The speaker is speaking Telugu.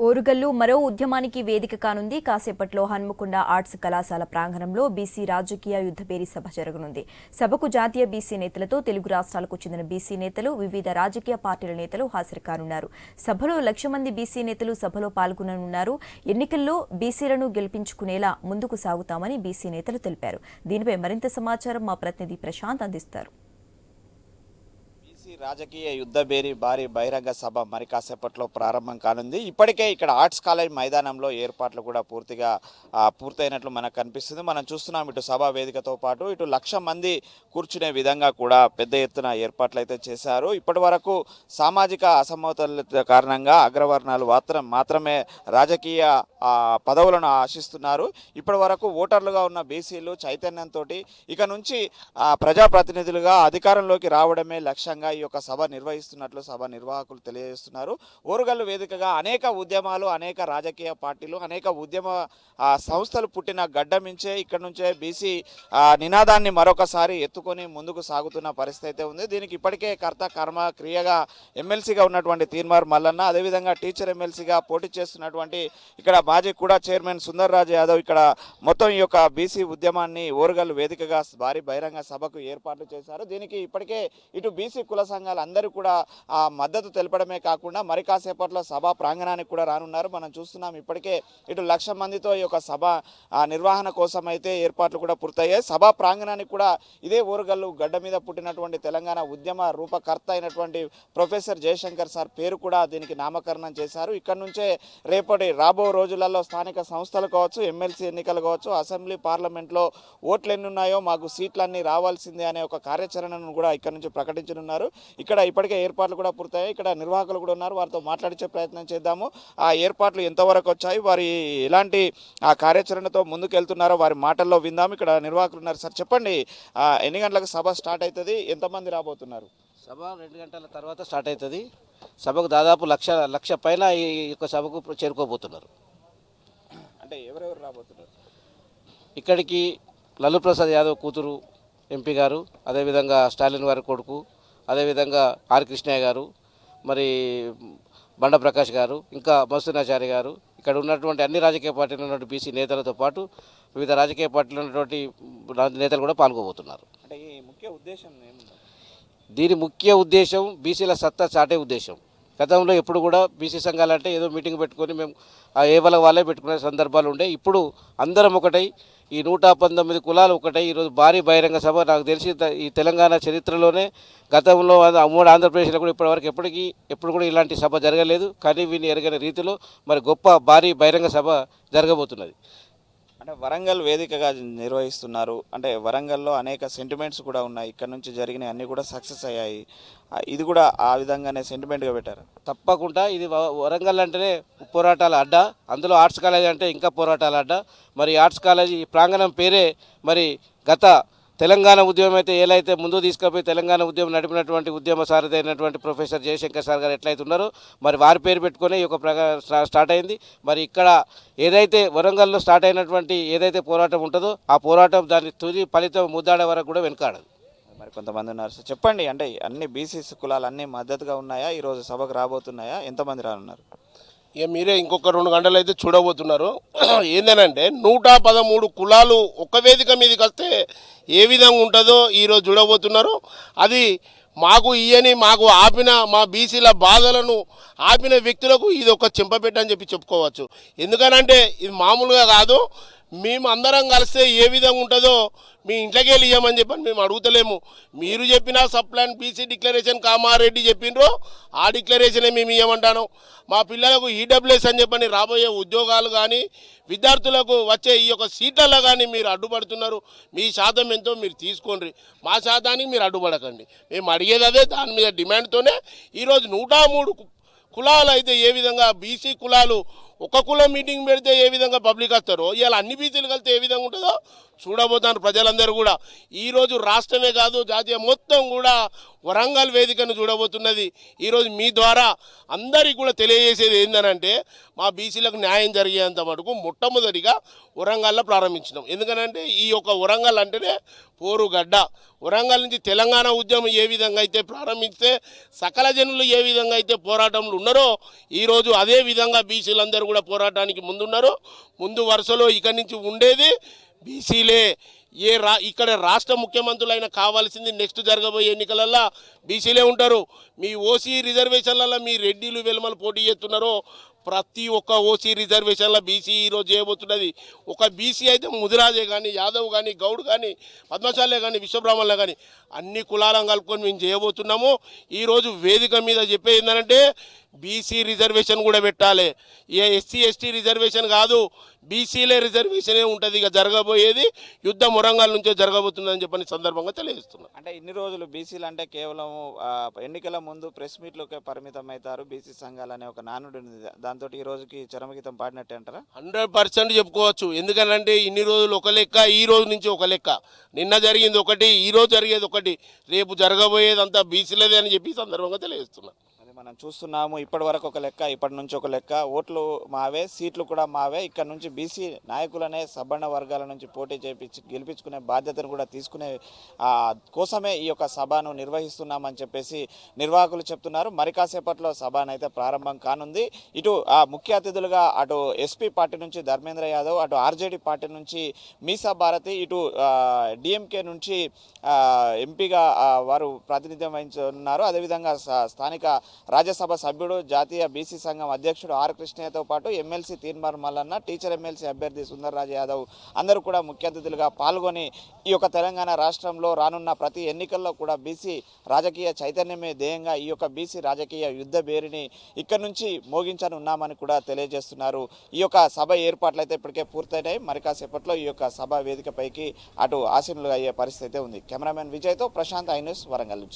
ఓరుగల్లు మరో ఉద్యమానికి వేదిక కానుంది. కాసేపట్లో హన్మకొండ ఆర్ట్స్ కళాశాల ప్రాంగణంలో బీసీ రాజకీయ యుద్ధపేరి సభ జరగనుంది. సభకు జాతీయ బీసీ నేతలతో తెలుగు రాష్ట్రాలకు చెందిన బీసీ నేతలు వివిధ రాజకీయ పార్టీల నేతలు హాజరు కానున్నారు. సభలో లక్ష మంది బీసీ నేతలు సభలో పాల్గొననున్నారు. ఎన్నికల్లో బీసీలను గెలిపించుకునేలా ముందుకు సాగుతామని బీసీ నేతలు తెలిపారు. దీనిపై మరింత సమాచారం మా ప్రతినిధి ప్రశాంత్ అందిస్తారు. బీసీ రాజకీయ యుద్ధ బేరి భారీ బహిరంగ సభ మరి కాసేపట్లో ప్రారంభం కానుంది. ఇప్పటికే ఇక్కడ ఆర్ట్స్ కాలేజ్ మైదానంలో ఏర్పాట్లు కూడా పూర్తిగా పూర్తయినట్లు మనకు కనిపిస్తుంది. మనం చూస్తున్నాం ఇటు సభా వేదికతో పాటు ఇటు లక్ష మంది కూర్చునే విధంగా కూడా పెద్ద ఎత్తున ఏర్పాట్లు అయితే చేశారు. ఇప్పటి వరకు సామాజిక అసమతుల కారణంగా అగ్రవర్ణాలు మాత్రం మాత్రమే రాజకీయ పదవులను ఆశిస్తున్నారు. ఇప్పటి వరకు ఓటర్లుగా ఉన్న బీసీలు చైతన్యంతో ఇక నుంచి ప్రజాప్రతినిధులుగా అధికారంలోకి రావడమే లక్ష్యంగా ఈ యొక్క సభ నిర్వహిస్తున్నట్లు సభ నిర్వాహకులు తెలియజేస్తున్నారు. ఓరుగల్లు వేదికగా అనేక ఉద్యమాలు అనేక రాజకీయ పార్టీలు అనేక ఉద్యమ సంస్థలు పుట్టిన గడ్డమించే ఇక్కడ నుంచే బీసీ నినాదాన్ని మరొకసారి ఎత్తుకొని ముందుకు సాగుతున్న పరిస్థితి అయితే ఉంది. దీనికి ఇప్పటికే కర్త కర్మ క్రియగా ఎమ్మెల్సీగా ఉన్నటువంటి తీర్మార్ మల్లన్న అదేవిధంగా టీచర్ ఎమ్మెల్సీగా పోటీ చేస్తున్నటువంటి ఇక్కడ మాజీ కూడా చైర్మన్ సుందర్ రాజ్ యాదవ్ ఇక్కడ మొత్తం ఈ యొక్క బీసీ ఉద్యమాన్ని ఓరుగల్లు వేదికగా భారీ బహిరంగ సభకు ఏర్పాట్లు చేశారు. దీనికి ఇప్పటికే ఇటు బీసీ కుల సంఘాలు అందరూ కూడా మద్దతు తెలపడమే కాకుండా మరి కాసేపట్లో సభా ప్రాంగణానికి కూడా రానున్నారు. మనం చూస్తున్నాం ఇప్పటికే ఇటు లక్ష మందితో ఈ యొక్క సభ నిర్వహణ కోసం అయితే ఏర్పాట్లు కూడా పూర్తయ్యాయి. సభా ప్రాంగణానికి కూడా ఇదే ఓరుగల్లు గడ్డ మీద పుట్టినటువంటి తెలంగాణ ఉద్యమ రూపకర్త అయినటువంటి ప్రొఫెసర్ జయశంకర్ సార్ పేరు కూడా దీనికి నామకరణం చేశారు. ఇక్కడ నుంచే రేపటి రాబో జిల్లాల్లో స్థానిక సంస్థలు కావచ్చు ఎమ్మెల్సీ ఎన్నికలు కావచ్చు అసెంబ్లీ పార్లమెంట్లో ఓట్లు ఎన్ని ఉన్నాయో మాకు సీట్లన్నీ రావాల్సిందే అనే ఒక కార్యాచరణను కూడా ఇక్కడ నుంచి ప్రకటించనున్నారు. ఇక్కడ ఇప్పటికే ఏర్పాట్లు కూడా పూర్తయ్యాయి. ఇక్కడ నిర్వాహకులు కూడా ఉన్నారు. వారితో మాట్లాడించే ప్రయత్నం చేద్దాము. ఆ ఏర్పాట్లు ఎంతవరకు వచ్చాయి? వారి ఎలాంటి ఆ కార్యాచరణతో ముందుకెళ్తున్నారో వారి మాటల్లో విందాము. ఇక్కడ నిర్వాహకులు ఉన్నారు. సార్ చెప్పండి. ఎన్ని గంటలకు సభ స్టార్ట్ అవుతుంది? ఎంతమంది రాబోతున్నారు? సభ రెండు గంటల తర్వాత స్టార్ట్ అవుతుంది. సభకు దాదాపు లక్ష లక్ష పైన ఈ యొక్క సభకు చేరుకోబోతున్నారు. అంటే ఎవరెవరు రాబోతున్నారు? ఇక్కడికి లల్లు ప్రసాద్ యాదవ్ కూతురు ఎంపీ గారు అదేవిధంగా స్టాలిన్ గారి కొడుకు అదేవిధంగా ఆర్ కృష్ణయ్య గారు మరి బండ ప్రకాష్ గారు ఇంకా మస్తునాచారి గారు ఇక్కడ ఉన్నటువంటి అన్ని రాజకీయ పార్టీలు ఉన్నటువంటి బీసీ నేతలతో పాటు వివిధ రాజకీయ పార్టీలు ఉన్నటువంటి నేతలు కూడా పాల్గొబోతున్నారు. అంటే ఈ ముఖ్య ఉద్దేశం దీని ముఖ్య ఉద్దేశం బీసీల సత్తా చాటే ఉద్దేశం. గతంలో ఎప్పుడు కూడా బీసీ సంఘాలు అంటే ఏదో మీటింగ్ పెట్టుకొని మేము ఆ ఏ వాళ్ళ వాళ్ళే పెట్టుకునే సందర్భాలు ఉండే. ఇప్పుడు అందరం ఒకటై ఈ నూట పంతొమ్మిది కులాలు ఒకటై ఈరోజు భారీ బహిరంగ సభ. నాకు తెలిసి ఈ తెలంగాణ చరిత్రలోనే గతంలో మూడు ఆంధ్రప్రదేశ్లో కూడా ఇప్పటివరకు ఎప్పటికీ ఎప్పుడు కూడా ఇలాంటి సభ జరగలేదు. కానీ వీని ఎరగని రీతిలో మరి గొప్ప భారీ బహిరంగ సభ జరగబోతున్నది. అంటే వరంగల్ వేదికగా నిర్వహిస్తున్నారు. అంటే వరంగల్లో అనేక సెంటిమెంట్స్ కూడా ఉన్నాయి. ఇక్కడ నుంచి జరిగిన అన్ని కూడా సక్సెస్ అయ్యాయి. ఇది కూడా ఆ విధంగానే సెంటిమెంట్గా పెట్టారు. తప్పకుండా ఇది వ- వరంగల్ అంటేనే పోరాటాల అడ్డ అందులో ఆర్ట్స్ కాలేజ్ అంటే ఇంకా పోరాటాల అడ్డ. మరి ఆర్ట్స్ కాలేజీ ఈ ప్రాంగణం పేరే మరి గత తెలంగాణ ఉద్యమం అయితే ఏలైతే ముందు తీసుకుపోయి తెలంగాణ ఉద్యమం నడిపినటువంటి ఉద్యమ సారథి అయినటువంటి ప్రొఫెసర్ జయశంకర్ సార్ గారు ఎట్లయితే ఉన్నారో మరి వారి పేరు పెట్టుకొని ఈ యొక్క స్టార్ట్ అయింది. మరి ఇక్కడ ఏదైతే వరంగల్లో స్టార్ట్ అయినటువంటి ఏదైతే పోరాటం ఉంటుందో ఆ పోరాటం దాని తుది ఫలితం ముద్దాడే వరకు కూడా వెనకాడదు. మరి కొంతమంది ఉన్నారు. చెప్పండి అంటే అన్ని బీసీ కులాలు అన్ని మద్దతుగా ఉన్నాయా? ఈరోజు సభకు రాబోతున్నాయా? ఎంతమంది రానున్నారు? ఇక మీరే ఇంకొక రెండు గంటలు అయితే చూడబోతున్నారు. ఏందనంటే నూట పదమూడు కులాలు ఒక వేదిక మీదకి వస్తే ఏ విధంగా ఉంటుందో ఈరోజు చూడబోతున్నారు. అది మాకు ఇయ్యని మాకు ఆపిన మా బీసీల బాధలను ఆపిన వ్యక్తులకు ఇది ఒక చెంపపెట్ట అని చెప్పి చెప్పుకోవచ్చు. ఎందుకనంటే ఇది మామూలుగా కాదు. మేము అందరం కలిస్తే ఏ విధంగా ఉంటుందో మీ ఇంట్లోకి వెళ్ళి ఇవ్వమని చెప్పని మేము అడుగుతలేము. మీరు చెప్పిన సప్లాన్ పీసీ డిక్లరేషన్ కామారెడ్డి చెప్పిండ్రో ఆ డిక్లరేషనే మేము ఇవ్వమంటాను మా పిల్లలకు ఈడబ్ల్యూఎస్ అని చెప్పని రాబోయే ఉద్యోగాలు కానీ విద్యార్థులకు వచ్చే ఈ యొక్క సీట్లలో కానీ మీరు అడ్డుపడుతున్నారు. మీ శాతం ఎంతో మీరు తీసుకోండి. మా శాతానికి మీరు అడ్డుపడకండి. మేము అడిగేది అదే దాని మీద డిమాండ్తోనే ఈరోజు నూట మూడు కులాలు అయితే ఏ విధంగా బీసీ కులాలు ఒక కులం మీటింగ్ పెడితే ఏ విధంగా పబ్లిక్ వస్తారో? ఇవాళ అన్ని బీసీలు కలిస్తే ఏ విధంగా ఉంటుందో? చూడబోతాను ప్రజలందరూ కూడా. ఈరోజు రాష్ట్రమే కాదు జాతీయ మొత్తం కూడా వరంగల్ వేదికను చూడబోతున్నది. ఈరోజు మీ ద్వారా అందరికీ కూడా తెలియజేసేది ఏంటనంటే మా బీసీలకు న్యాయం జరిగేంత మటుకు మొట్టమొదటిగా వరంగల్లో ప్రారంభించినాం. ఎందుకనంటే ఈ యొక్క వరంగల్ అంటేనే పోరుగడ్డ. వరంగల్ నుంచి తెలంగాణ ఉద్యమం ఏ విధంగా అయితే ప్రారంభిస్తే సకల జనులు ఏ విధంగా అయితే పోరాటంలో ఉన్నారో ఈరోజు అదే విధంగా బీసీలందరూ కూడా పోరాటానికి ముందున్నారు. ముందు వరుసలో ఇక్కడి నుంచి ఉండేది బీసీలే ఏ రా ఇక్కడ రాష్ట్ర ముఖ్యమంత్రులైనా కావాల్సింది నెక్స్ట్ జరగబోయే ఎన్నికలల్లో బీసీలే ఉంటారు. మీ ఓసీ రిజర్వేషన్లలో మీ రెడ్డిలు వెలుమలు పోటీ చేస్తున్నారో ప్రతి ఒక్క ఓసీ రిజర్వేషన్లో బీసీ ఈరోజు చేయబోతున్నది. ఒక బీసీ అయితే ముదిరాజే కానీ యాదవ్ కానీ గౌడ్ కానీ పద్మశాలే కానీ విశ్వబ్రాహ్మణులే కానీ అన్ని కులాలను కలుపుకొని మేము చేయబోతున్నాము. ఈరోజు వేదిక మీద చెప్పేది ఏంటంటే బీసీ రిజర్వేషన్ కూడా పెట్టాలి. ఏ ఎస్సీ ఎస్టీ రిజర్వేషన్ కాదు బీసీలే రిజర్వేషనే ఉంటుంది. ఇక జరగబోయేది యుద్ధం వరంగల్ నుంచే జరగబోతుందని చెప్పని సందర్భంగా తెలియజేస్తున్నాను అంటే ఇన్ని రోజులు బీసీలు అంటే కేవలం ఎన్నికల ముందు ప్రెస్ మీట్లకే పరిమితం అవుతారు బీసీ సంఘాలు అనే ఒక నానుడి ఉంది దాంతో ఈ రోజుకి చరమగీతం పాడినట్టే అంటారా? హండ్రెడ్ పర్సెంట్ చెప్పుకోవచ్చు. ఎందుకంటే ఇన్ని రోజులు ఒక లెక్క ఈ రోజు నుంచి ఒక లెక్క. నిన్న జరిగింది ఒకటి ఈ రోజు జరిగేది ఒకటి. రేపు జరగబోయేదంతా బీసీలదే అని చెప్పి సందర్భంగా తెలియజేస్తున్నాను మనం చూస్తున్నాము ఇప్పటి వరకు ఒక లెక్క ఇప్పటి నుంచి ఒక లెక్క. ఓట్లు మావే సీట్లు కూడా మావే. ఇక్కడ నుంచి బీసీ నాయకులనే సబ్బన్న వర్గాల నుంచి పోటీ చేపించి గెలిపించుకునే బాధ్యతను కూడా తీసుకునే కోసమే ఈ యొక్క సభను నిర్వహిస్తున్నామని చెప్పేసి నిర్వాహకులు చెప్తున్నారు. మరి కాసేపట్లో సభను అయితే ప్రారంభం కానుంది. ఇటు ఆ ముఖ్య అతిథులుగా అటు ఎస్పీ పార్టీ నుంచి ధర్మేంద్ర యాదవ్ అటు ఆర్జేడీ పార్టీ నుంచి మీసా భారతి ఇటు డిఎంకే నుంచి ఎంపీగా వారు ప్రాతినిధ్యం వహించున్నారు అదేవిధంగా స్థానిక రాజ్యసభ సభ్యుడు జాతీయ బీసీ సంఘం అధ్యక్షుడు ఆర్ కృష్ణయ్యతో పాటు MLC Teenmar Mallanna teacher MLC అభ్యర్థి సుందర్రాజ్ యాదవ్ అందరూ కూడా ముఖ్య అతిథులుగా పాల్గొని ఈ యొక్క తెలంగాణ రాష్ట్రంలో రానున్న ప్రతి ఎన్నికల్లో కూడా బీసీ రాజకీయ చైతన్యమే ధ్యేయంగా ఈ యొక్క బీసీ రాజకీయ యుద్ధ బేరిని ఇక్కడ నుంచి మోగించనున్నామని కూడా తెలియజేస్తున్నారు. ఈ యొక్క సభ ఏర్పాట్లు అయితే ఇప్పటికే పూర్తయినాయి. మరి కాసేపట్లో ఈ యొక్క సభ వేదికపైకి అటు ఆసీనులుగా అయ్యే పరిస్థితి అయితే ఉంది. కెమెరామెన్ విజయ్తో ప్రశాంత్ ఐ న్యూస్ వరంగల్ నుంచి.